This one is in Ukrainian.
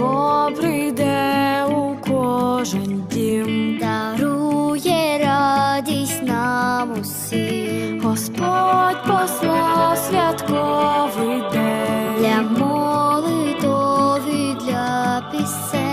Різдво прийде у кожен дім, дарує радість нам усім. Господь послав святковий день для молитові, для пісень.